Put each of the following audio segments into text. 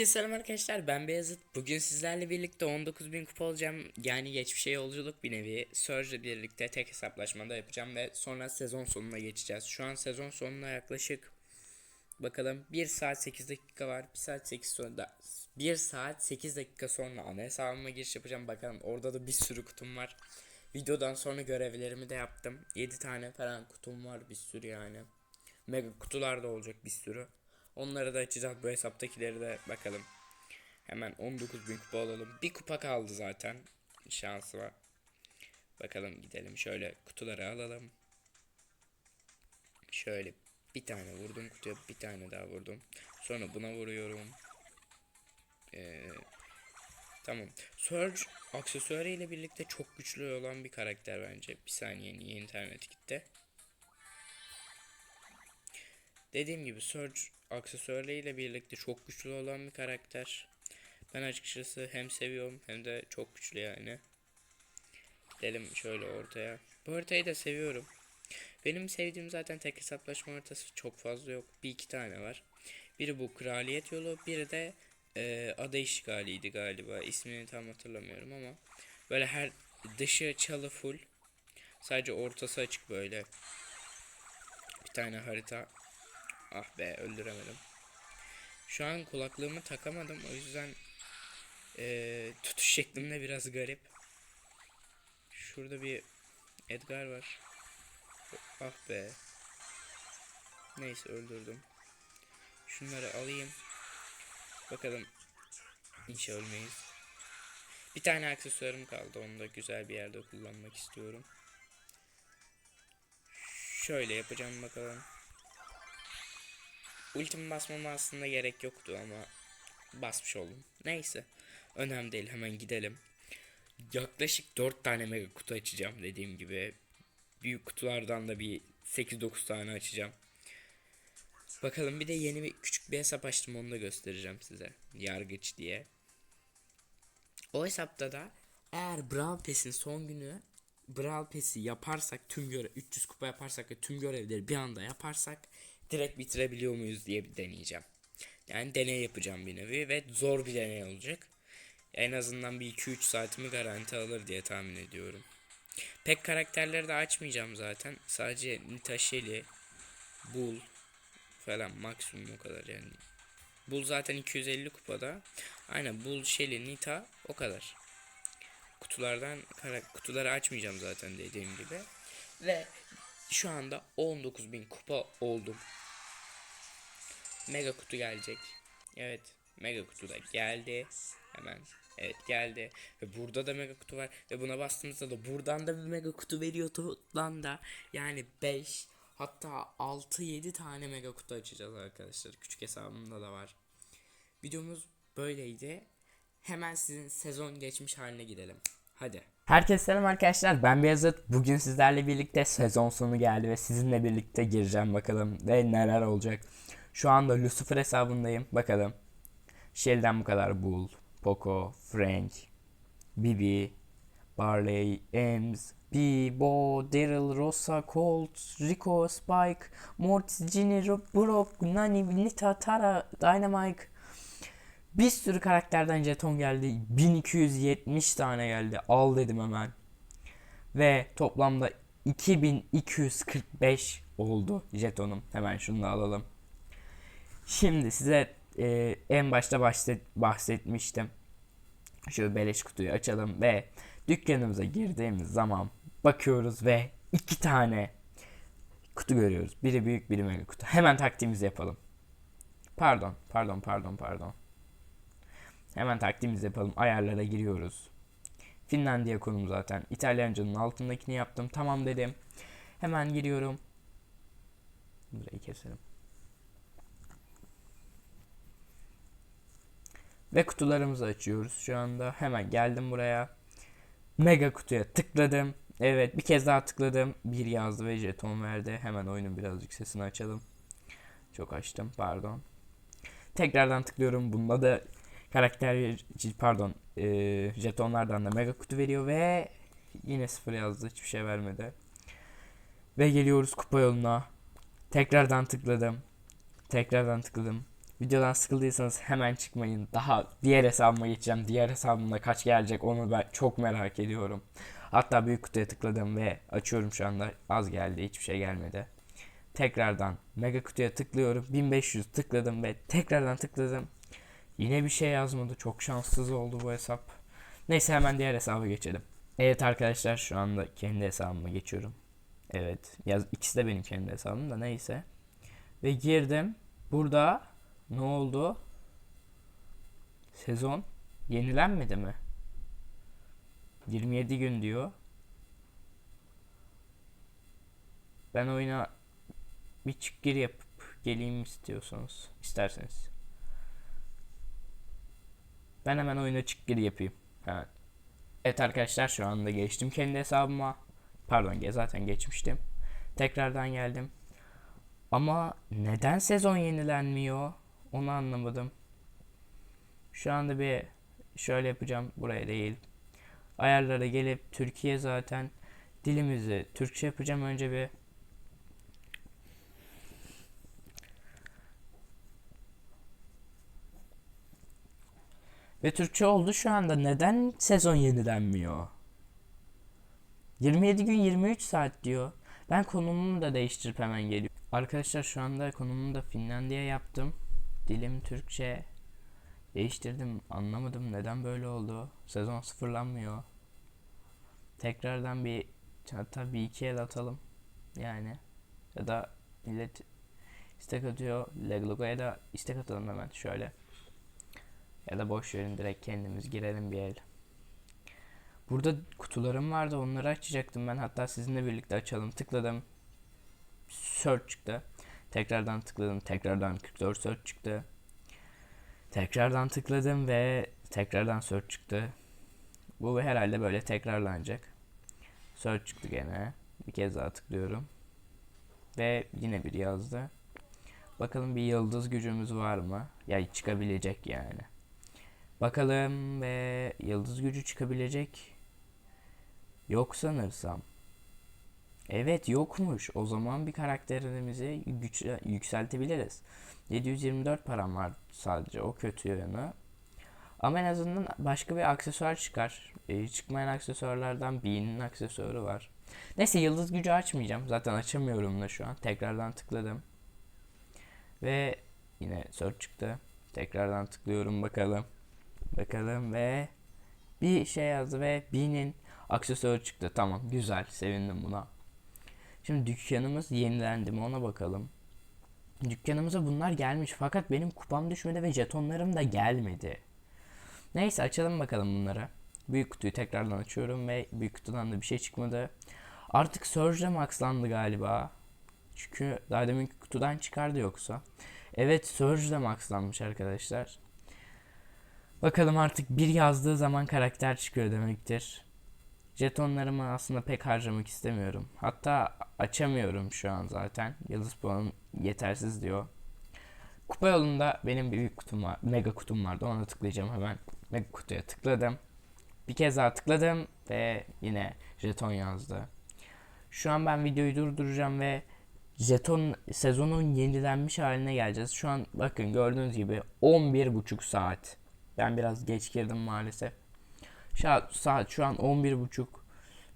Herkese selam arkadaşlar ben Beyazıt. Bugün sizlerle birlikte 19.000 kupa olacağım. Yani geçmişe yolculuk bir nevi. Surge ile birlikte tek hesaplaşmada yapacağım ve sonra sezon sonuna geçeceğiz. Şu an sezon sonuna yaklaşık bakalım 1 saat 8 dakika var. 1 saat 8 sonra 1 saat 8 dakika sonra ana hesabıma giriş yapacağım. Bakalım orada da bir sürü kutum var. Videodan sonra görevlerimi de yaptım. 7 tane falan kutum var bir sürü yani. Mega kutular da olacak bir sürü. Onları da açacağız bu hesaptakileri de bakalım. Hemen 19.000 kupa alalım. Bir kupa kaldı zaten. Şansı var. Bakalım gidelim. Şöyle kutuları alalım. Şöyle bir tane vurdum kutuya bir tane daha vurdum. Sonra buna vuruyorum. Ee, tamam. Surge aksesuarı ile birlikte çok güçlü olan bir karakter bence. Bir saniye niye internet gitti? Dediğim gibi Surge aksesuarlarıyla birlikte çok güçlü olan bir karakter. Ben açıkçası hem seviyorum hem de çok güçlü yani. Gidelim şöyle ortaya. Bu haritayı da seviyorum. Benim sevdiğim zaten tek hesaplaşma haritası çok fazla yok. Bir iki tane var. Biri bu kraliyet yolu, biri de e, ada işgaliydi galiba. İsmini tam hatırlamıyorum ama böyle her dışı çalı full. Sadece ortası açık böyle. Bir tane harita. Ah be öldüremedim. Şu an kulaklığımı takamadım o yüzden eee, tutuş şeklim de biraz garip. Şurada bir Edgar var. Ah be. Neyse öldürdüm. Şunları alayım. Bakalım. İnşa ölmeyiz. Bir tane aksesuarım kaldı. Onu da güzel bir yerde kullanmak istiyorum. Şöyle yapacağım bakalım. Ultimi basmama aslında gerek yoktu ama basmış oldum. Neyse. Önemli değil hemen gidelim. Yaklaşık 4 tane mega kutu açacağım dediğim gibi. Büyük kutulardan da bir 8-9 tane açacağım. Bakalım bir de yeni bir küçük bir hesap açtım onu da göstereceğim size. Yargıç diye. O hesapta da eğer Brawl Pass'in son günü Brawl Pass'i yaparsak tüm görev 300 kupa yaparsak ve tüm görevleri bir anda yaparsak direkt bitirebiliyor muyuz diye bir deneyeceğim. Yani deney yapacağım bir nevi ve zor bir deney olacak. En azından bir 2-3 saatimi garanti alır diye tahmin ediyorum. Pek karakterleri de açmayacağım zaten. Sadece Nita Shelly, Bull falan maksimum o kadar yani. Bull zaten 250 kupada. Aynen Bull, Shelly, Nita o kadar. Kutulardan kutuları açmayacağım zaten dediğim gibi. Ve şu anda 19.000 kupa oldum. Mega kutu gelecek. Evet, mega kutu da geldi. Hemen. Evet geldi. Ve burada da mega kutu var. Ve buna bastığımızda da buradan da bir mega kutu veriyor toplamda. Yani 5 hatta 6-7 tane mega kutu açacağız arkadaşlar. Küçük hesabımda da var. Videomuz böyleydi. Hemen sizin sezon geçmiş haline gidelim. Hadi. Herkese selam arkadaşlar. Ben Beyazıt. Bugün sizlerle birlikte sezon sonu geldi ve sizinle birlikte gireceğim bakalım ve neler olacak. Şu anda Lucifer hesabındayım. Bakalım. Shell'den bu kadar Bull, Poco, Frank, Bibi, Barley, Ems, B, Bo, Daryl, Rosa, Colt, Rico, Spike, Mortis, Ginny, Brock, Nani, Nita, Tara, Dynamite, bir sürü karakterden jeton geldi. 1270 tane geldi. Al dedim hemen. Ve toplamda 2245 oldu jetonum. Hemen şunu da alalım. Şimdi size e, en başta bahset, bahsetmiştim. Şu beleş kutuyu açalım ve dükkanımıza girdiğimiz zaman bakıyoruz ve iki tane kutu görüyoruz. Biri büyük biri mega kutu. Hemen taktiğimizi yapalım. Pardon, pardon, pardon, pardon. Hemen taktiğimizi yapalım. Ayarlara giriyoruz. Finlandiya konum zaten. İtalyancanın altındakini yaptım. Tamam dedim. Hemen giriyorum. Burayı keselim. Ve kutularımızı açıyoruz şu anda. Hemen geldim buraya. Mega kutuya tıkladım. Evet bir kez daha tıkladım. Bir yazdı ve jeton verdi. Hemen oyunun birazcık sesini açalım. Çok açtım pardon. Tekrardan tıklıyorum. Bunda da karakter pardon e, jetonlardan da mega kutu veriyor ve yine sıfır yazdı. Hiçbir şey vermedi. Ve geliyoruz kupa yoluna. Tekrardan tıkladım. Tekrardan tıkladım. Videodan sıkıldıysanız hemen çıkmayın. Daha diğer hesabıma geçeceğim. Diğer hesabımda kaç gelecek onu ben çok merak ediyorum. Hatta büyük kutuya tıkladım ve açıyorum şu anda. Az geldi. Hiçbir şey gelmedi. Tekrardan mega kutuya tıklıyorum. 1500 tıkladım ve tekrardan tıkladım. Yine bir şey yazmadı. Çok şanssız oldu bu hesap. Neyse hemen diğer hesaba geçelim. Evet arkadaşlar şu anda kendi hesabıma geçiyorum. Evet. Yaz ikisi de benim kendi hesabım da neyse. Ve girdim. Burada ne oldu? Sezon yenilenmedi mi? 27 gün diyor. Ben oyuna bir çık gir yapıp geleyim istiyorsanız. isterseniz. Ben hemen oyuna çık gir yapayım. Hemen. Evet arkadaşlar şu anda geçtim kendi hesabıma. Pardon zaten geçmiştim. Tekrardan geldim. Ama neden sezon yenilenmiyor? Onu anlamadım. Şu anda bir şöyle yapacağım. Buraya değil. Ayarlara gelip Türkiye zaten dilimizi Türkçe yapacağım önce bir. Ve Türkçe oldu şu anda. Neden sezon yenilenmiyor? 27 gün 23 saat diyor. Ben konumumu da değiştirip hemen geliyorum. Arkadaşlar şu anda konumumu da Finlandiya yaptım. Dilim Türkçe. Değiştirdim. Anlamadım neden böyle oldu. Sezon sıfırlanmıyor. Tekrardan bir hatta bir iki el atalım. Yani ya da millet istek atıyor. Leglogo'ya da istek atalım hemen şöyle. Ya da boş verin direkt kendimiz girelim bir el. Burada kutularım vardı onları açacaktım ben. Hatta sizinle birlikte açalım. Tıkladım. Search çıktı. Tekrardan tıkladım. Tekrardan 44 search çıktı. Tekrardan tıkladım ve tekrardan search çıktı. Bu herhalde böyle tekrarlanacak. Search çıktı gene. Bir kez daha tıklıyorum. Ve yine bir yazdı. Bakalım bir yıldız gücümüz var mı? Ya çıkabilecek yani Bakalım ve yıldız gücü çıkabilecek. Yok sanırsam. Evet yokmuş. O zaman bir karakterimizi güç, yükseltebiliriz. 724 param var sadece o kötü yanı. Ama en azından başka bir aksesuar çıkar. E, çıkmayan aksesuarlardan Bean'in aksesuarı var. Neyse yıldız gücü açmayacağım. Zaten açamıyorum da şu an. Tekrardan tıkladım. Ve yine search çıktı. Tekrardan tıklıyorum bakalım. Bakalım ve bir şey yazdı ve B'nin aksesuarı çıktı. Tamam güzel sevindim buna. Şimdi dükkanımız yenilendi mi ona bakalım. Dükkanımıza bunlar gelmiş fakat benim kupam düşmedi ve jetonlarım da gelmedi. Neyse açalım bakalım bunları. Büyük kutuyu tekrardan açıyorum ve büyük kutudan da bir şey çıkmadı. Artık Surge de maxlandı galiba. Çünkü daha deminki kutudan çıkardı yoksa. Evet Surge de maxlanmış arkadaşlar. Bakalım artık bir yazdığı zaman karakter çıkıyor demektir. Jetonlarımı aslında pek harcamak istemiyorum. Hatta açamıyorum şu an zaten. Yıldız puanım yetersiz diyor. Kupa yolunda benim bir büyük kutum var. Mega kutum vardı. Ona tıklayacağım hemen. Mega kutuya tıkladım. Bir kez daha tıkladım ve yine jeton yazdı. Şu an ben videoyu durduracağım ve jeton sezonun yenilenmiş haline geleceğiz. Şu an bakın gördüğünüz gibi 11,5 saat. Ben biraz geç girdim maalesef. Saat, saat şu an 11.30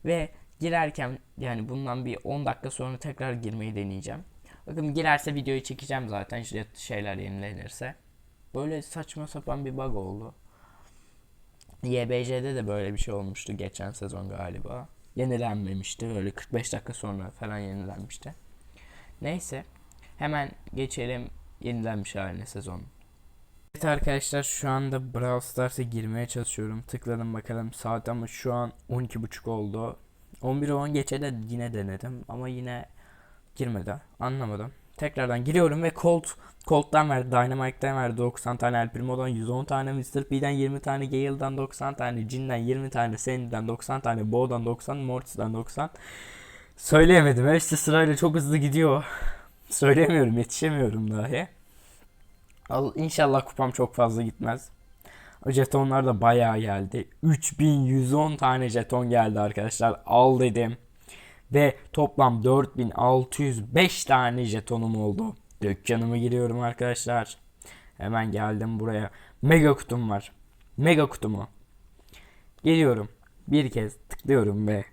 ve girerken yani bundan bir 10 dakika sonra tekrar girmeyi deneyeceğim. Bakın girerse videoyu çekeceğim zaten işte şeyler yenilenirse. Böyle saçma sapan bir bug oldu. YBJ'de de böyle bir şey olmuştu geçen sezon galiba. Yenilenmemişti. Böyle 45 dakika sonra falan yenilenmişti. Neyse. Hemen geçelim yenilenmiş haline sezon. Evet arkadaşlar şu anda Brawl Stars'a girmeye çalışıyorum. Tıkladım bakalım saat ama şu an 12.30 oldu. 11'e 10 geçe de yine denedim ama yine girmedi. Anlamadım. Tekrardan giriyorum ve Colt Colt'tan verdi, Dynamite'den verdi 90 tane El Primo'dan 110 tane Mr. P'den 20 tane Gale'dan 90 tane Jin'den 20 tane Sandy'den 90 tane Bo'dan 90 Mortis'den 90 Söyleyemedim. Hepsi sırayla çok hızlı gidiyor. Söyleyemiyorum, yetişemiyorum dahi. Al, inşallah kupam çok fazla gitmez. Jetonlar da bayağı geldi. 3110 tane jeton geldi arkadaşlar. Al dedim. Ve toplam 4605 tane jetonum oldu. Dükkanıma giriyorum arkadaşlar. Hemen geldim buraya. Mega kutum var. Mega kutumu. Geliyorum. Bir kez tıklıyorum ve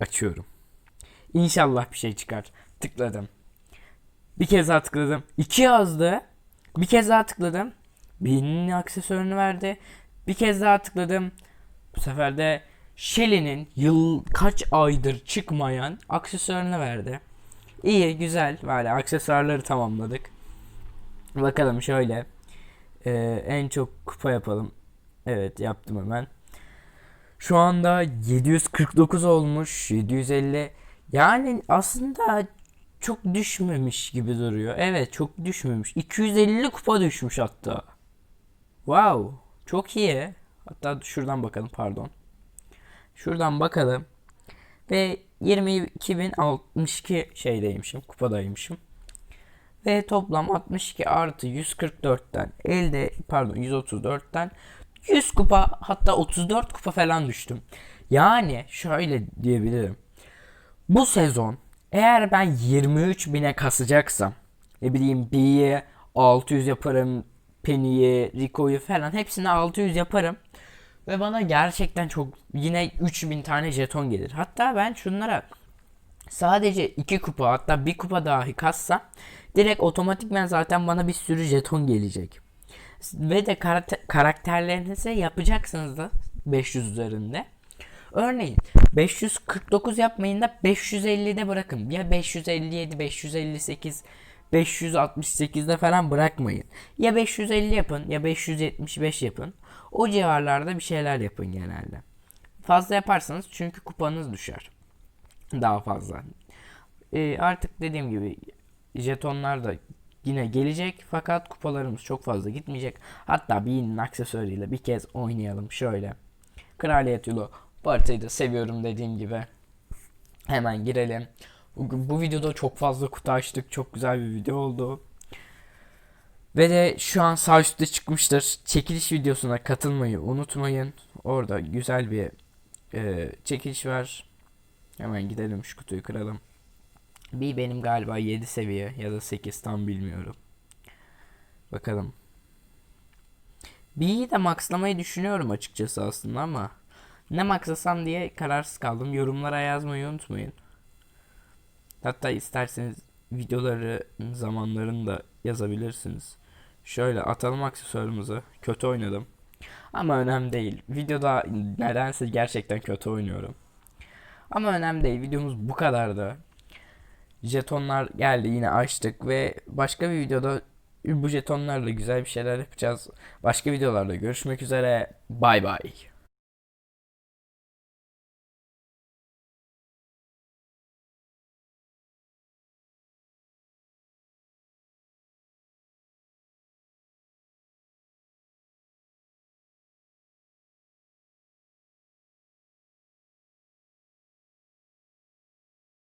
açıyorum. İnşallah bir şey çıkar. Tıkladım. Bir kez daha tıkladım. İki yazdı. Bir kez daha tıkladım. Birinin aksesuarını verdi. Bir kez daha tıkladım. Bu sefer de Shelly'nin yıl kaç aydır çıkmayan aksesuarını verdi. İyi güzel. Böyle aksesuarları tamamladık. Bakalım şöyle. Ee, en çok kupa yapalım. Evet yaptım hemen. Şu anda 749 olmuş. 750. Yani aslında çok düşmemiş gibi duruyor. Evet çok düşmemiş. 250 kupa düşmüş hatta. Wow. Çok iyi. Hatta şuradan bakalım pardon. Şuradan bakalım. Ve 22.062 şeydeymişim. Kupadaymışım. Ve toplam 62 artı 144'ten elde pardon 134'ten 100 kupa hatta 34 kupa falan düştüm. Yani şöyle diyebilirim. Bu sezon eğer ben 23 bine kasacaksam ne bileyim B'ye 600 yaparım Penny'yi, Rico'yu falan hepsini 600 yaparım. Ve bana gerçekten çok yine 3000 tane jeton gelir. Hatta ben şunlara sadece 2 kupa hatta 1 kupa dahi kassam direkt otomatikmen zaten bana bir sürü jeton gelecek. Ve de karakter, karakterlerinize yapacaksınız da 500 üzerinde. Örneğin 549 yapmayın da 550'de bırakın. Ya 557, 558, 568'de falan bırakmayın. Ya 550 yapın ya 575 yapın. O civarlarda bir şeyler yapın genelde. Fazla yaparsanız çünkü kupanız düşer. Daha fazla. Ee, artık dediğim gibi jetonlar da yine gelecek fakat kupalarımız çok fazla gitmeyecek. Hatta bir aksesuarıyla bir kez oynayalım şöyle. Kraliyet yolu bu haritayı da seviyorum dediğim gibi. Hemen girelim. Bugün bu videoda çok fazla kutu açtık. Çok güzel bir video oldu. Ve de şu an sağ üstte çıkmıştır. Çekiliş videosuna katılmayı unutmayın. Orada güzel bir e, çekiliş var. Hemen gidelim şu kutuyu kıralım. Bir benim galiba 7 seviye ya da 8 tam bilmiyorum. Bakalım. B'yi de maxlamayı düşünüyorum açıkçası aslında ama ne maxlasam diye kararsız kaldım. Yorumlara yazmayı unutmayın. Hatta isterseniz videoları zamanlarını da yazabilirsiniz. Şöyle atalım aksesuarımızı. Kötü oynadım. Ama önemli değil. Videoda nedense gerçekten kötü oynuyorum. Ama önemli değil. Videomuz bu kadardı. Jetonlar geldi yine açtık ve başka bir videoda bu jetonlarla güzel bir şeyler yapacağız. Başka videolarda görüşmek üzere. Bay bay.